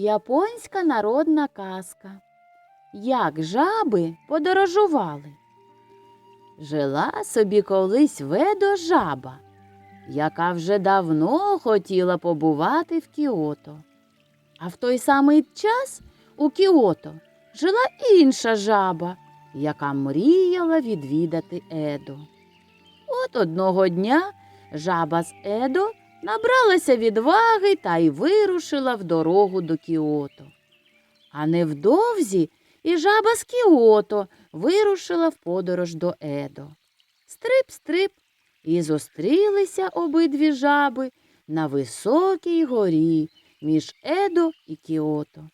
Японська народна казка. Як жаби подорожували. Жила собі колись ведо жаба, яка вже давно хотіла побувати в Кіото. А в той самий час у Кіото жила інша жаба, яка мріяла відвідати Едо. От одного дня жаба з Едо набралася відваги та й вирушила в дорогу до Кіото. А невдовзі і жаба з Кіото вирушила в подорож до Едо. Стрип-стрип, і зустрілися обидві жаби на високій горі між Едо і Кіото.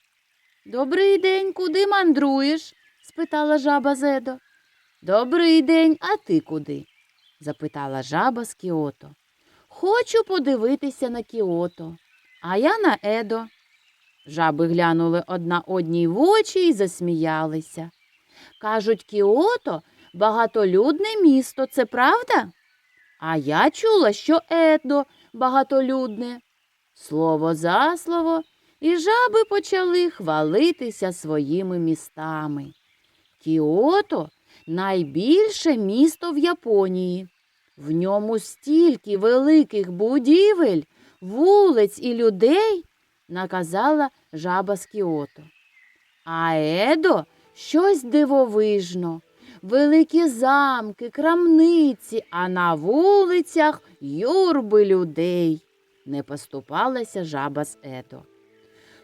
Добрий день, куди мандруєш? спитала жаба з Едо. Добрий день, а ти куди? запитала жаба з Кіото. Хочу подивитися на Кіото, а я на Едо. Жаби глянули одна одній в очі і засміялися. Кажуть, Кіото багатолюдне місто, це правда? А я чула, що Едо багатолюдне. Слово за слово, і жаби почали хвалитися своїми містами. Кіото найбільше місто в Японії. В ньому стільки великих будівель, вулиць і людей, наказала жаба з Кіото. А Едо щось дивовижно. Великі замки, крамниці, а на вулицях юрби людей. Не поступалася жаба з Едо.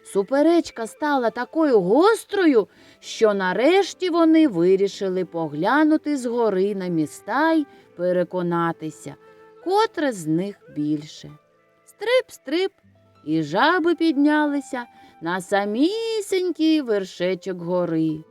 Суперечка стала такою гострою, що нарешті вони вирішили поглянути згори на міста й переконатися, котре з них більше. Стрип-стрип, і жаби піднялися на самісінький вершечок гори.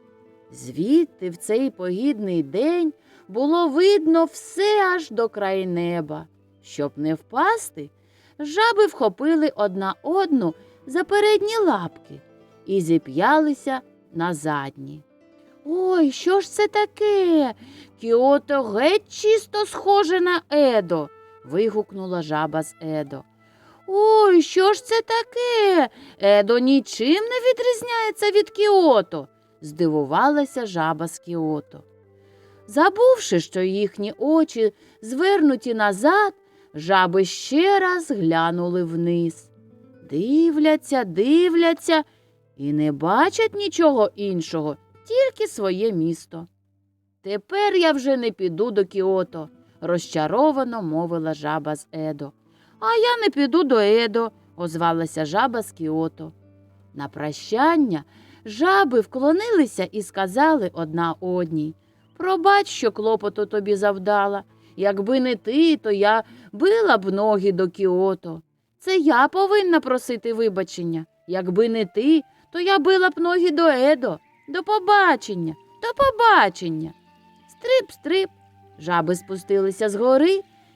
Звідти в цей погідний день було видно все аж до край неба. Щоб не впасти, жаби вхопили одна одну за передні лапки і зіп'ялися на задні. Ой, що ж це таке? Кіото геть чисто схоже на Едо. вигукнула жаба з Едо. Ой, що ж це таке? Едо нічим не відрізняється від Кіото, здивувалася жаба з Кіото. Забувши, що їхні очі звернуті назад, жаби ще раз глянули вниз. Дивляться, дивляться і не бачать нічого іншого, тільки своє місто. Тепер я вже не піду до Кіото, розчаровано мовила жаба з Едо. А я не піду до Едо, озвалася жаба з Кіото. На прощання жаби вклонилися і сказали одна одній Пробач, що клопоту тобі завдала. Якби не ти, то я била б ноги до Кіото. Це я повинна просити вибачення. Якби не ти, то я била б ноги до Едо. До побачення, до побачення. Стрип-стрип. Жаби спустилися з гори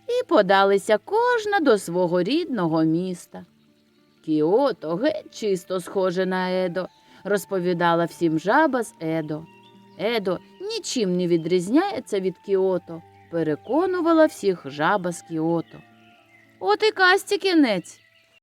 і подалися кожна до свого рідного міста. Кіото геть чисто схоже на Едо, розповідала всім жаба з Едо. Едо нічим не відрізняється від Кіото, переконувала всіх жаба з Кіото. От і касті кінець.